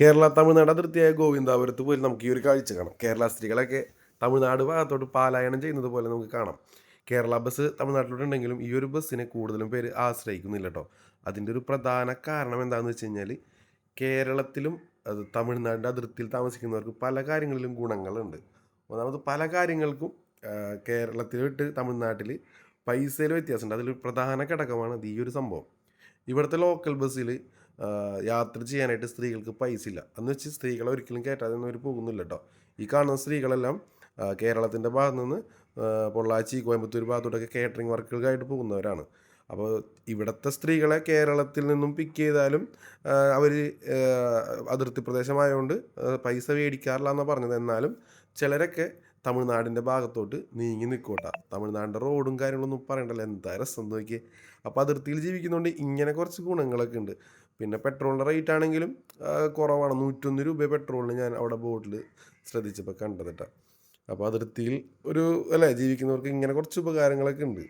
കേരള തമിഴ്നാട് അതിർത്തിയായ ഗോവിന്ദാപുരത്ത് പോയി നമുക്ക് ഈ ഒരു കാഴ്ച കാണാം. കേരള സ്ത്രീകളൊക്കെ തമിഴ്നാട് ഭാഗത്തോട്ട് പാലായനം ചെയ്യുന്നത് പോലെ നമുക്ക് കാണാം. കേരള ബസ് തമിഴ്നാട്ടിലോട്ട് ഉണ്ടെങ്കിലും ഈ ഒരു ബസ്സിനെ കൂടുതലും പേര് ആശ്രയിക്കുന്നില്ല കേട്ടോ അതിന്റെ ഒരു പ്രധാന കാരണം എന്താണെന്ന് വെച്ച് കഴിഞ്ഞാൽ കേരളത്തിലും അത് തമിഴ്നാടിന്റെ അതിർത്തിയിൽ താമസിക്കുന്നവർക്ക് പല കാര്യങ്ങളിലും ഗുണങ്ങളുണ്ട്. ഒന്നാമത് പല കാര്യങ്ങൾക്കും കേരളത്തിൽ വിട്ട് തമിഴ്നാട്ടിൽ പൈസയിൽ വ്യത്യാസമുണ്ട്. അതിൽ പ്രധാന ഘടകമാണ് ഈ ഒരു സംഭവം. ഇവിടുത്തെ ലോക്കൽ ബസ്സിൽ യാത്ര ചെയ്യാനായിട്ട് സ്ത്രീകൾക്ക് പൈസ ഇല്ല എന്ന് വെച്ച് സ്ത്രീകളെ ഒരിക്കലും കയറ്റാതെ അവർ പോകുന്നില്ല കേട്ടോ ഈ കാണുന്ന സ്ത്രീകളെല്ലാം കേരളത്തിന്റെ ഭാഗത്ത് നിന്ന് പൊള്ളാച്ചി കോയമ്പത്തൂർ ഭാഗത്തോട്ടൊക്കെ കേറ്ററിംഗ് വർക്കുകൾക്കായിട്ട് പോകുന്നവരാണ്. അപ്പോൾ ഇവിടുത്തെ സ്ത്രീകളെ കേരളത്തിൽ നിന്നും പിക്ക് ചെയ്താലും അവർ അതിർത്തി പ്രദേശമായതുകൊണ്ട് പൈസ മേടിക്കാറില്ല എന്നാണ് പറഞ്ഞത്. എന്നാലും ചിലരൊക്കെ തമിഴ്നാടിന്റെ ഭാഗത്തോട്ട് നീങ്ങി നിൽക്കോട്ടെ തമിഴ്നാടിന്റെ റോഡും കാര്യങ്ങളൊന്നും പറയണ്ടല്ലോ എന്താ രസം നോക്കി അപ്പോൾ അതിർത്തിയിൽ ജീവിക്കുന്നതുകൊണ്ട് ഇങ്ങനെ കുറച്ച് ഗുണങ്ങളൊക്കെ ഉണ്ട് പിന്നെ പെട്രോളിന്റെ റേറ്റ് ആണെങ്കിലും കുറവാണ്. നൂറ്റൊന്ന് രൂപ പെട്രോളിന് ഞാൻ അവിടെ ബോട്ടിൽ ശ്രദ്ധിച്ചപ്പോൾ കണ്ടതിട്ടാണ് അപ്പോൾ അതിർത്തിയിൽ ഒരു അല്ലേ ജീവിക്കുന്നവർക്ക് ഇങ്ങനെ കുറച്ച് ഉപകാരങ്ങളൊക്കെ ഉണ്ട്